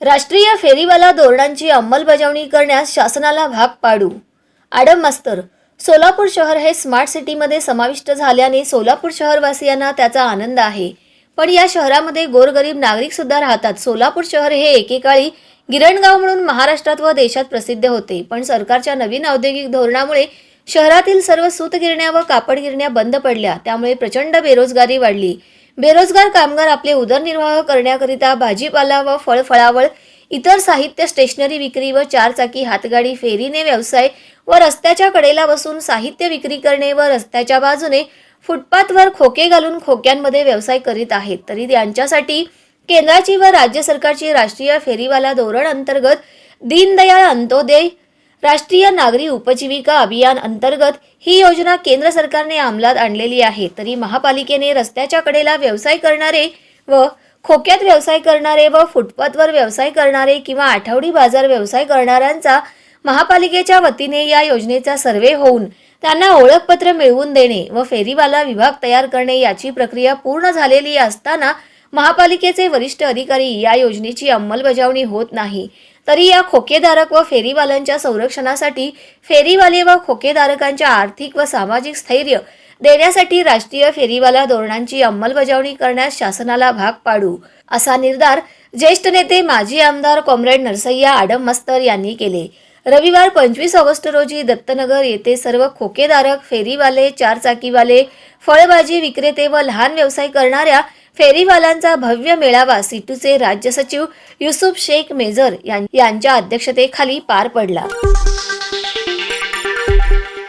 राष्ट्रीय फेरीवाला धोरणांची अंमलबजावणी करण्यास शासनाला भाग पाडू. आडम मास्तर सोलापूर शहर हे स्मार्ट सिटीमध्ये समाविष्ट झाल्याने सोलापूर शहरवासियांना त्याचा आनंद आहे. पण या शहरामध्ये गोरगरीब नागरिक सुद्धा राहतात. सोलापूर शहर हे एकेकाळी गिरणगाव म्हणून महाराष्ट्रात व देशात प्रसिद्ध होते. पण सरकारच्या नवीन औद्योगिक धोरणामुळे शहरातील सर्व सूतगिरण्या व कापडगिरण्या बंद पडल्या. त्यामुळे प्रचंड बेरोजगारी वाढली. बेरोजगार कामगार आपले उदरनिर्वाह करण्याकरिता भाजीपाला व फळफळावळ इतर साहित्य स्टेशनरी विक्री व चारचाकी हातगाडी फेरीने व्यवसाय व रस्त्याच्या कडेला बसून साहित्य विक्री करणे व रस्त्याच्या बाजूने फुटपाथवर खोके घालून खोक्यांमध्ये व्यवसाय करीत आहेत. तरी यांच्यासाठी केंद्राची व राज्य सरकारची राष्ट्रीय फेरीवाला धोरण अंतर्गत दीनदयाळ अंत्योदय राष्ट्रीय नागरी उपजीविका अभियान अंतर्गत ही योजना केंद्र सरकारने अंमलात आणलेली आहे. तरी महापालिकेने रस्त्याच्या कडेला व्यवसाय करणारे व खोक्यात व्यवसाय करणारे व फुटपाथवर व्यवसाय करणारे किंवा आठवडी बाजार व्यवसाय करणाऱ्यांचा महापालिकेच्या वतीने या योजनेचा सर्वे होऊन त्यांना ओळखपत्र मिळवून देणे व फेरीवाला विभाग तयार करणे याची प्रक्रिया पूर्ण झालेली असताना महापालिकेचे वरिष्ठ अधिकारी या योजनेची अंमलबजावणी होत नाही. तरी या खोकेधारक व फेरीवाल्यांच्या संरक्षणासाठी फेरीवाले व खोकेधारकांच्या आर्थिक व सामाजिक स्थैर्य देण्यासाठी राष्ट्रीय फेरीवाला धोरणांची अंमलबजावणी करण्यास शासनाला भाग पाडू असा निर्धार ज्येष्ठ नेते माजी आमदार कॉम्रेड नरसय्या आडम मस्तर यांनी केले. रविवार पंचवीस ऑगस्ट रोजी दत्तनगर येथे सर्व खोकेधारक फेरीवाले चारचाकीवाले फळभाजी विक्रेते व लहान व्यवसाय करणाऱ्या फेरीवाल्यांचा भव्य मेळावा सिटूचे राज्य सचिव युसुफ शेख मेजर यांच्या अध्यक्षतेखाली पार पडला.